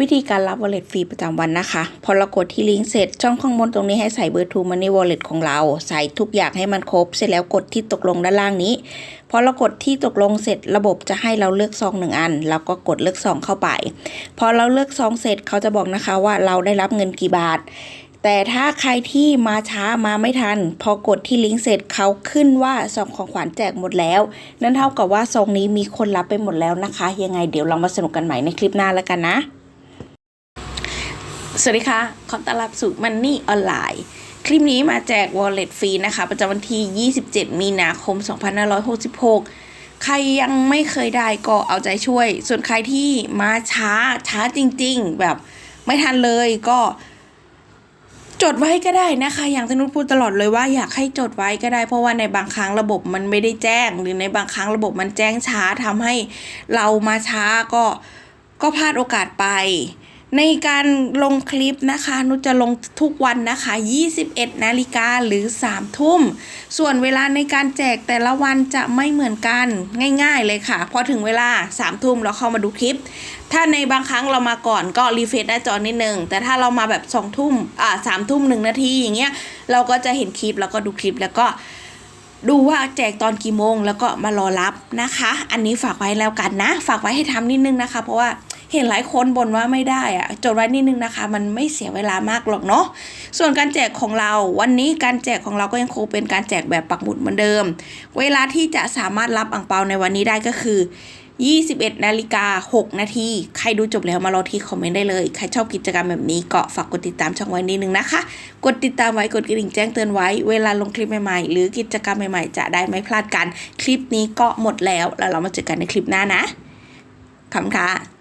วิธีการรับ wallet ฟรีประจำวันนะคะ พอเรากดที่ลิงก์เสร็จ ช่องข้างบนตรงนี้ให้ใส่เบอร์ True Money Wallet ของเรา ใส่ทุกอย่างให้มันครบ เสร็จแล้วกดที่ตกลงด้านล่างนี้ พอเรากดที่ตกลงเสร็จระบบจะให้เราเลือกซองหนึ่งอัน เราก็กดเลือกซองเข้าไป พอเราเลือกซองเสร็จเขาจะบอกนะคะว่าเราได้รับเงินกี่บาทแต่ถ้าใครที่มาช้ามาไม่ทัน พอกดที่ลิงก์เสร็จเขาขึ้นว่าซองของขวัญแจกหมดแล้ว นั่นเท่ากับว่าซองนี้มีคนรับไปหมดแล้วนะคะ ยังไงเดี๋ยวเรามาสนุกกันใหม่ในคลิปหน้าแล้วกันนะ สวัสดีค่ะ ขอต้อนรับสู่ Money ออนไลน์ คลิปนี้มาแจก Wallet ฟรีนะคะ ประจำวันที่ 27 มีนาคม 2566 ใครยังไม่เคยได้ก็เอาใจช่วย ส่วนใครที่มาช้าช้าจริง ๆ แบบไม่ทันเลยก็ จดไว้ก็ได้นะคะ อย่างที่นุชพูดตลอดเลยว่าอยากให้จดไว้ก็ได้ เพราะว่าในบางครั้งระบบมันไม่ได้แจ้ง หรือในบางครั้งระบบมันแจ้งช้าทำให้เรามาช้าก็ก็พลาดโอกาสไป ในการลงคลิปนะคะนุจะลงทุกวันนะคะ 21 นาฬิกาหรือ 3 ทุ่ม ส่วนเวลาในการแจกแต่ละวันจะไม่เหมือนกันง่ายๆเลยค่ะ พอถึงเวลา 3 ทุ่มเราเข้ามาดูคลิป ถ้าในบางครั้งเรามาก่อนก็รีเฟซหน้าจอนิดนึง แต่ถ้าเรามาแบบ 2 ทุ่มอ่าสามทุ่มหนึ่งนาทีอย่างเงี้ยเราก็จะเห็นคลิปแล้วก็ดูคลิปแล้วก็ดูว่าแจกตอนกี่โมงแล้วก็มารอรับนะคะ อันนี้ฝากไว้แล้วกันนะ ฝากไว้ให้ทำนิดนึงนะคะ เพราะว่า เห็นหลายคนบ่นว่าไม่ได้อะจดไว้นิดนึงนะคะ มันไม่เสียเวลามากหรอกเนาะส่วนการแจกของเราวันนี้การแจกของเราก็ยังคงเป็นการแจกแบบปักหมุดเหมือนเดิม เวลาที่จะสามารถรับอ่งเปาในวันนี้ได้ก็คือ21นาฬิกา6นาที ใครดูจบแล้วมารอที่คอมเมนต์ได้เลย ใครชอบกิจกรรมแบบนี้ก็ฝากกดติดตามช่องไว้นิดนึงนะคะ กดติดตามไว้ กดกระดิ่งแจ้งเตือนไว้ เวลาลงคลิปใหม่ๆ หรือกิจกรรมใหม่ๆ จะได้ไม่พลาดกัน คลิปนี้ก็หมดแล้ว แล้วเรามาเจอกันในคลิปหน้านะขอบคุณค่ะ